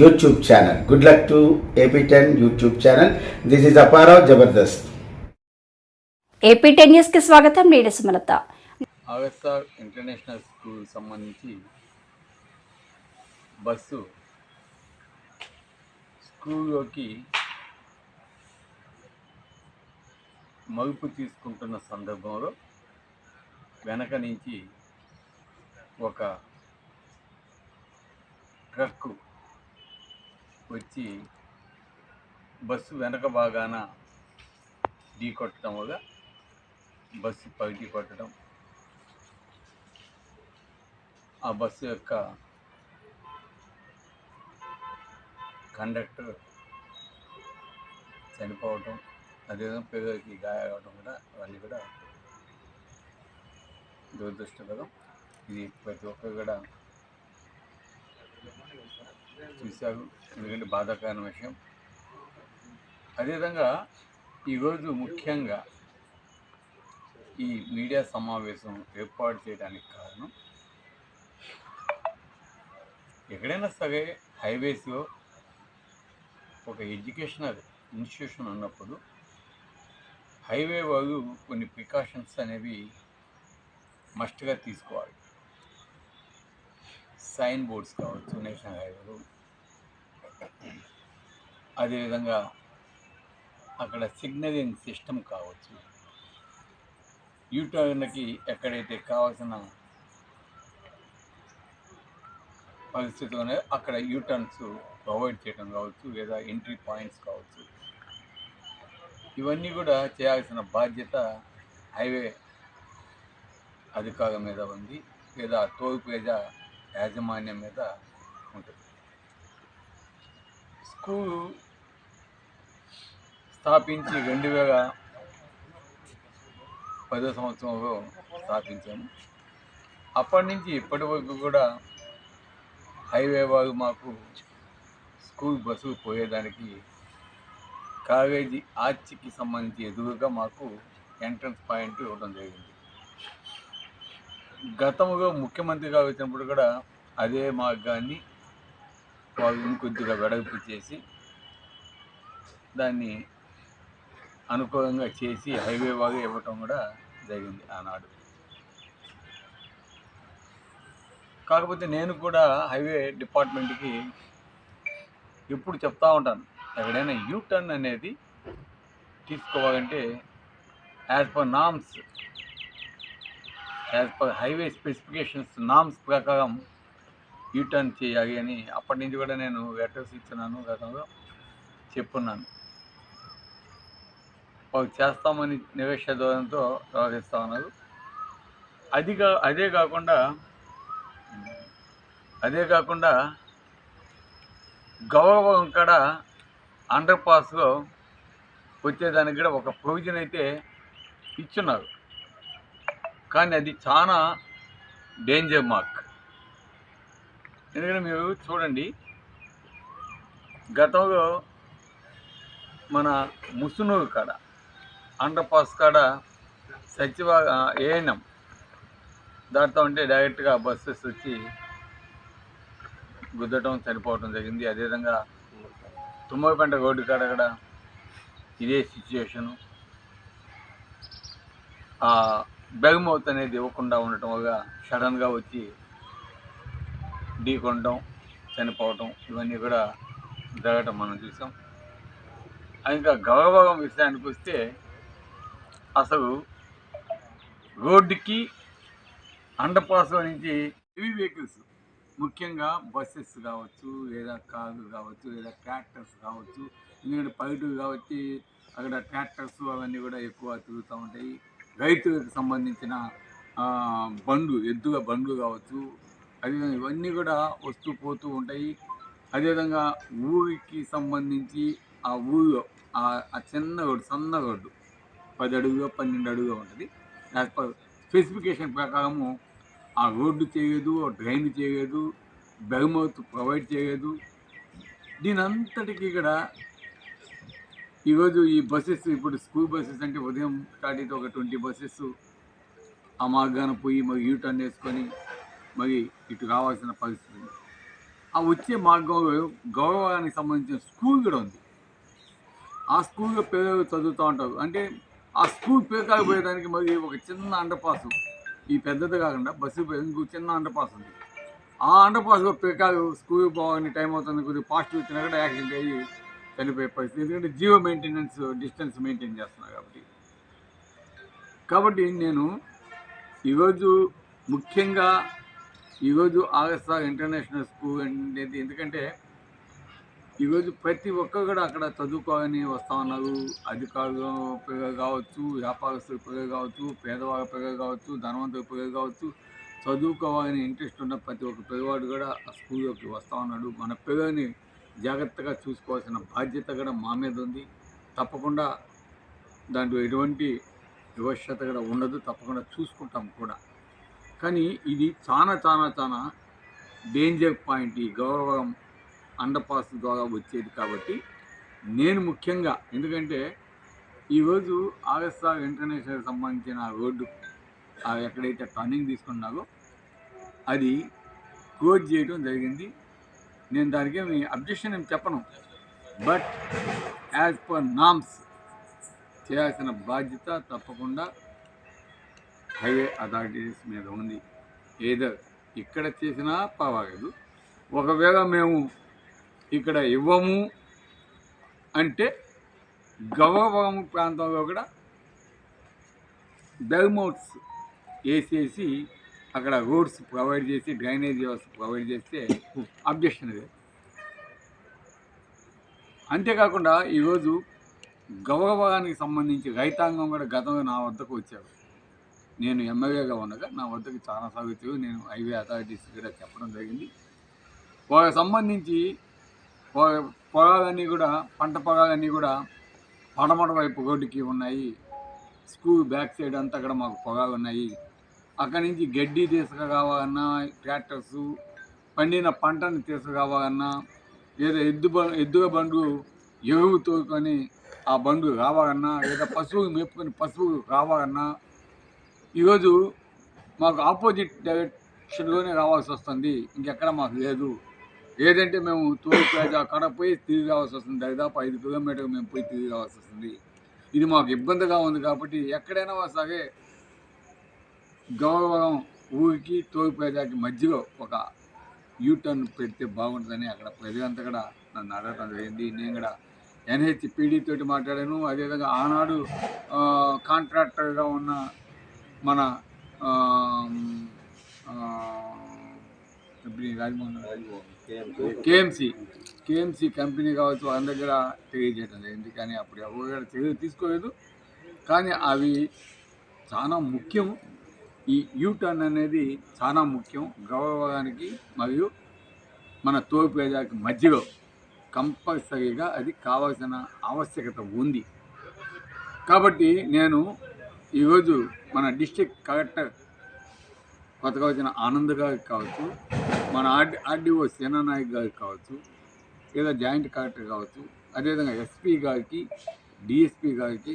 YouTube channel good luck to AP ten YouTube channel this is Apparao Jabardasth AP ten న్యూస్కి స్వాగతం. నేను Sumalatha. Augusta international school సంబంధించి bus స్కూల్లోకి మలుపు తీసుకుంటున్న సందర్భంలో వెనక నుంచి ఒక ట్రక్కు వచ్చి బస్సు వెనక భాగాన ఢీ కొట్టడం వల్ల బస్సు పగిటి కొట్టడం. ఆ బస్సు యొక్క కండక్టర్ చనిపోవటం అదేవిధంగా పిల్లలకి గాయాలవడం కూడా వాళ్ళు కూడా దురదృష్టకరం. ఇది ప్రతి ఒక్కరు కూడా చూశారు. ఎందుకంటే బాధాకరమైన విషయం. అదేవిధంగా ఈరోజు ముఖ్యంగా ఈ మీడియా సమావేశం ఏర్పాటు చేయడానికి కారణం ఎక్కడైనా సరే హైవేస్లో ఒక ఎడ్యుకేషనల్ ఇన్స్టిట్యూషన్ ఉన్నప్పుడు హైవే వాళ్ళు కొన్ని ప్రికాషన్స్ అనేవి మస్ట్గా తీసుకోవాలి. సైన్ బోర్డ్స్ కావచ్చు నేషనల్ హైవేలు. అదేవిధంగా అక్కడ సిగ్నలింగ్ సిస్టమ్ కావచ్చు. యూటర్న్లకి ఎక్కడైతే కావాల్సిన పరిస్థితులు అక్కడ యూటర్న్స్ ప్రొవైడ్ చేయడం కావచ్చు లేదా ఎంట్రీ పాయింట్స్ కావచ్చు. ఇవన్నీ కూడా చేయాల్సిన బాధ్యత హైవే అధికారుల మీద ఉంది లేదా టోల్ ప్లేజా యాజమాన్యం మీద ఉంటుంది. స్కూల్ స్థాపించి రెండు వేల పదో సంవత్సరంలో స్థాపించాము. అప్పటి నుంచి ఇప్పటి వరకు కూడా హైవే వారు మాకు స్కూల్ బస్సులు పోయేదానికి కాలేజీ ఆర్చికి సంబంధించి ఎదురుగా మాకు ఎంట్రన్స్ పాయింట్ ఇవ్వడం జరిగింది. గతముగా ముఖ్యమంత్రిగా వచ్చినప్పుడు కూడా అదే మార్గాన్ని వాళ్ళు ఇంకొద్దిగా వెడల్పు చేసి దాన్ని అనుకూలంగా చేసి హైవే వాగా ఇవ్వటం కూడా జరిగింది ఆనాడు. కాకపోతే నేను కూడా హైవే డిపార్ట్మెంట్కి ఎప్పుడు చెప్తా ఉంటాను ఎక్కడైనా యూ టర్న్ అనేది తీసుకోవాలంటే as per norms as per highway specifications norms ప్రకారం యూ టర్న్ చేయాలి అని అప్పటి నుంచి కూడా నేను లెటర్స్ ఇచ్చినాను గతంలో చెప్పున్నాను. వాళ్ళు చేస్తామని నివేశ దూరంతో వ్యవహరిస్తా ఉన్నారు. అది కా అదే కాకుండా అదే కాకుండా గౌరవం కాడ అండర్ పాస్లో వచ్చేదానికి కూడా ఒక ప్రొవిజన్ అయితే ఇచ్చున్నారు. కానీ అది చాలా డేంజర్ మార్క్ ఎందుకంటే మీరు చూడండి గతంలో మన ముసునూరు కాడ అండర్ పాస్ కాడ సచివ ఏఎన్ఎం దాటుతూ ఉంటే డైరెక్ట్గా బస్సెస్ వచ్చి గుద్దటం చనిపోవటం జరిగింది. అదేవిధంగా తుమ్మపంట రోడ్డు కాడ కూడా ఇదే సిచ్యుయేషను బెగమౌత్ అనేది ఇవ్వకుండా ఉండటం వల్ల సడన్గా వచ్చి ఢీ కొనడం చనిపోవటం ఇవన్నీ కూడా జరగటం మనం చూసాం. ఇంకా గౌరవం విషయానికి వస్తే అసలు రోడ్డుకి అండర్ పాస్ నుంచి హెవీ వెహికల్స్ ముఖ్యంగా బస్సెస్ కావచ్చు లేదా కార్లు కావచ్చు లేదా ట్రాక్టర్స్ కావచ్చు ఎందుకంటే పల్లెటూరు కాబట్టి అక్కడ ట్రాక్టర్స్ అవన్నీ కూడా ఎక్కువ తిరుగుతూ ఉంటాయి. రైతులకు సంబంధించిన బండ్లు ఎద్దుగా బండ్లు కావచ్చు అదేవిధంగా ఇవన్నీ కూడా వస్తూ పోతూ ఉంటాయి. అదేవిధంగా ఊరికి సంబంధించి ఆ ఊరిలో ఆ చిన్న రోడ్డు సన్న రోడ్డు పది అడుగుగా పన్నెండు అడుగుగా ఉంటుంది. యాజ్ పర్ స్పెసిఫికేషన్ ప్రకారము ఆ రోడ్డు చేయదు ఆ డ్రైన్ చేయదు బెగమౌత్ ప్రొవైడ్ చేయదు. దీనంతటికీ అంతటికి ఇక్కడ ఈరోజు ఈ బస్సెస్ ఇప్పుడు స్కూల్ బస్సెస్ అంటే ఉదయం స్టార్ట్ అయితే ఒక ట్వంటీ బస్సెస్. ఆ మార్గాన పోయి మరి యూ టర్న్ వేసుకొని మరి ఇటు రావాల్సిన పరిస్థితి ఆ వచ్చే మార్గంలో గౌరవానికి సంబంధించిన స్కూల్ కూడా ఉంది. ఆ స్కూల్లో పిల్లలు చదువుతూ ఉంటారు. అంటే ఆ స్కూల్ పిల్లకాయలు పోయడానికి మరి ఒక చిన్న అండర్పాస్ ఈ పెద్దది కాకుండా బస్సు ఇంకో చిన్న అండర్పాస్ ఉంది. ఆ అండర్పాస్లో పిల్లకాయలు స్కూల్ పోవాలని టైం అవుతుంది. కొద్దిగా పాజిటివ్ వచ్చినా కూడా యాక్సిడెంట్ అయ్యి చనిపోయే పరిస్థితి. ఎందుకంటే జియో మెయింటెనెన్స్ డిస్టెన్స్ మెయింటైన్ చేస్తున్నాను కాబట్టి. కాబట్టి నేను ఈరోజు ముఖ్యంగా ఈరోజు ఆగస్టా ఇంటర్నేషనల్ స్కూల్ అనేది ఎందుకంటే ఈరోజు ప్రతి ఒక్కరు కూడా అక్కడ చదువుకోవాలని వస్తూ ఉన్నారు. అధికారులు పిల్లలు కావచ్చు వ్యాపారస్తులు పిల్లలు కావచ్చు పేదవాళ్ళ పిల్లలు కావచ్చు ధనవంతుల పిల్లలు కావచ్చు చదువుకోవాలని ఇంట్రెస్ట్ ఉన్న ప్రతి ఒక్క పిల్లవాడు కూడా ఆ స్కూల్లోకి వస్తూ ఉన్నాడు. మన పిల్లల్ని జాగ్రత్తగా చూసుకోవాల్సిన బాధ్యత కూడా మా మీద ఉంది. తప్పకుండా దాంట్లో ఎటువంటి వివశ్యత కూడా ఉండదు. తప్పకుండా చూసుకుంటాం కూడా. కానీ ఇది చాలా చాలా చాలా డేంజర్ పాయింట్ ఈ గౌరవం అండర్పాస్ ద్వారా వచ్చేది కాబట్టి నేను ముఖ్యంగా ఎందుకంటే ఈరోజు ఆగస్టా ఇంటర్నేషనల్ సంబంధించిన రోడ్డు ఎక్కడైతే టర్నింగ్ తీసుకున్నారో అది క్లోజ్ చేయడం జరిగింది. నేను దానికి ఏమి అబ్జెక్షన్ ఏమి చెప్పను. బట్ యాజ్ పర్ నామ్స్ చేయాల్సిన బాధ్యత తప్పకుండా హైవే అథారిటీస్ మీద ఉంది. ఏదో ఇక్కడ చేసినా పర్వాలేదు. ఒకవేళ మేము ఇక్కడ ఇవ్వము అంటే గౌరవం ప్రాంతంలో కూడా బెల్మౌట్స్ వేసేసి అక్కడ రోడ్స్ ప్రొవైడ్ చేసి డ్రైనేజ్ వ్యవస్థ ప్రొవైడ్ చేస్తే అబ్జెక్షన్ లేదు అంతేకాకుండా ఈరోజు గౌరవానికి సంబంధించి రైతాంగం కూడా గతంలో నా వద్దకు వచ్చారు. నేను ఎమ్మెల్యేగా ఉండగా నా వద్దకు చాలా సాగుతూ నేను హైవే అథారిటీస్ కూడా చెప్పడం జరిగింది. వాళ్ళకి సంబంధించి వాళ్ళ పొలాలన్నీ కూడా పంట పొలాలన్నీ కూడా పడమట వైపు రోడ్డుకి ఉన్నాయి. స్కూల్ బ్యాక్ సైడ్ అంతా కూడా మాకు పొలాలు ఉన్నాయి. అక్కడి నుంచి గడ్డి తీసుకురావాలన్నా ట్రాక్టర్స్ పండిన పంటని తీసుకురావాలన్నా లేదా ఎద్దు బ ఎద్దుల బండ్లు ఎరువు తోలుకొని ఆ బండ్లు రావాలన్నా లేదా పశువులు మేపుకొని పశువులు రావాలన్నా ఈరోజు మాకు ఆపోజిట్ డైరెక్షన్లోనే రావాల్సి వస్తుంది. ఇంకెక్కడ మాకు లేదు. లేదంటే మేము తూర్పు ప్లాజా అక్కడ పోయి తిరిగి రావాల్సి వస్తుంది. దాదాపు ఐదు కిలోమీటర్లు మేము పోయి తిరిగి రావాల్సి వస్తుంది. ఇది మాకు ఇబ్బందిగా ఉంది కాబట్టి ఎక్కడైనా సరే గౌరవం ఊరికి తోగిపోయేదానికి మధ్యలో ఒక యూటర్న్ పెడితే బాగుంటుందని అక్కడ ప్రజలంతా కూడా నన్ను అడగటం జరిగింది. నేను కూడా ఎన్హెచ్ తోటి మాట్లాడాను. అదేవిధంగా ఆనాడు కాంట్రాక్టర్గా ఉన్న మన company Rajamohan KMC. KMC company కావచ్చు వాళ్ళ దగ్గర తెలియజేయడం జరిగింది. కానీ అప్పుడు ఎవరు కూడా తెలియదు తీసుకోలేదు. కానీ అవి చాలా ముఖ్యం ఈ యూటర్న్ అనేది చాలా ముఖ్యం. గౌరవానికి మరియు మన తోపు ప్రజాకి మధ్యలో కంపల్సరీగా అది కావాల్సిన ఆవశ్యకత ఉంది. కాబట్టి నేను ఈరోజు మన డిస్టిక్ కలెక్టర్ కొత్తగా వచ్చిన ఆనంద్ గారికి కావచ్చు మన ఆర్డి ఆర్డీఓ సేనానాయక్ గారికి కావచ్చు లేదా జాయింట్ కలెక్టర్ కావచ్చు అదేవిధంగా ఎస్పీ గారికి డిఎస్పీ గారికి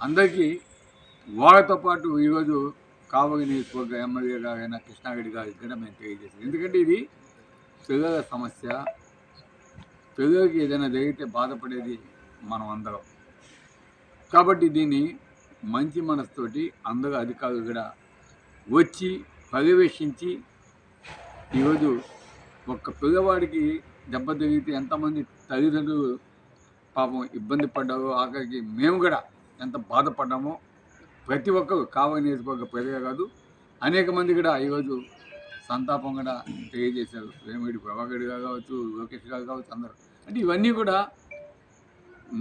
అందరికీ వాళ్ళతో పాటు ఈరోజు కావలి నియోజకవర్గ ఎమ్మెల్యే గారైన కృష్ణారెడ్డి గారికి కూడా మేము తెలియజేసాం. ఎందుకంటే ఇది పిల్లల సమస్య. పిల్లలకి ఏదైనా జరిగితే బాధపడేది మనం అందరం. కాబట్టి దీన్ని మంచి మనసుతోటి అందరూ అధికారులు కూడా వచ్చి పర్యవేక్షించి ఈరోజు ఒక్క పిల్లవాడికి దెబ్బ తగిలితే ఎంతమంది తల్లిదండ్రులు పాపం ఇబ్బంది పడ్డారో ఆఖరికి మేము కూడా ఎంత బాధపడ్డామో ప్రతి ఒక్కరు కావలి నియోజకవర్గ ప్రజగా కాదు అనేక మంది కూడా ఈరోజు సంతాపం కూడా తెలియజేశారు వేమిడి ప్రభాకర్ గారు కావచ్చు లోకేష్ గారు కావచ్చు అందరూ అంటే ఇవన్నీ కూడా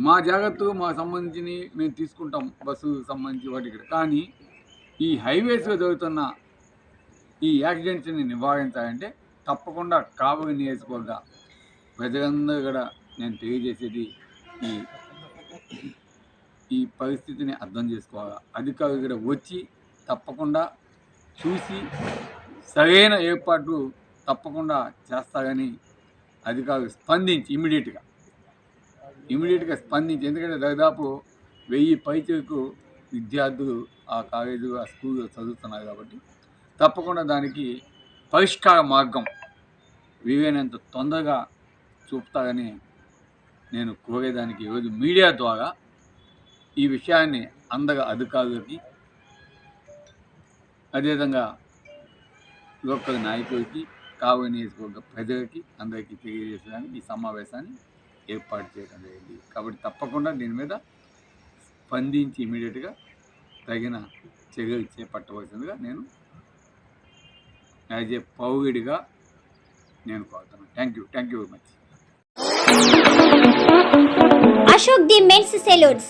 మా జాగ్రత్తలు మా సంబంధించి మేము తీసుకుంటాం బస్సు సంబంధించి వాటికి కూడా. కానీ ఈ హైవేస్లో జరుగుతున్న ఈ యాక్సిడెంట్స్ని నివారించాలంటే తప్పకుండా కావలి నియోజకవర్గ ప్రజలందరూ కూడా నేను తెలియజేసేది ఈ ఈ పరిస్థితిని అర్థం చేసుకోవాలి. అధికారులు ఇక్కడ వచ్చి తప్పకుండా చూసి సరైన ఏర్పాట్లు తప్పకుండా చేస్తారని అధికారులు స్పందించి ఇమీడియట్గా ఇమీడియట్గా స్పందించి ఎందుకంటే దాదాపు వెయ్యి పైచేకు విద్యార్థులు ఆ కాలేజీ ఆ స్కూల్లో చదువుతున్నారు కాబట్టి తప్పకుండా దానికి పరిష్కార మార్గం వీలైనంత తొందరగా చూపుతారని నేను కోరేదానికి ఈరోజు మీడియా ద్వారా ఈ విషయాన్ని అందరు అధికారులకి అదేవిధంగా లోకల్ నాయకులకి కావలి నియోజకవర్గ ప్రజలకి అందరికీ తెలియజేసడానికి ఈ సమావేశాన్ని ఏర్పాటు చేయడం జరిగింది. కాబట్టి తప్పకుండా దీని మీద స్పందించి ఇమీడియట్గా తగిన చర్యలు చేపట్టవలసిందిగా నేను యాజ్ ఏ పౌరుడిగా నేను కోరుతున్నాను. Thank you thank you very much Ashok the men's salons.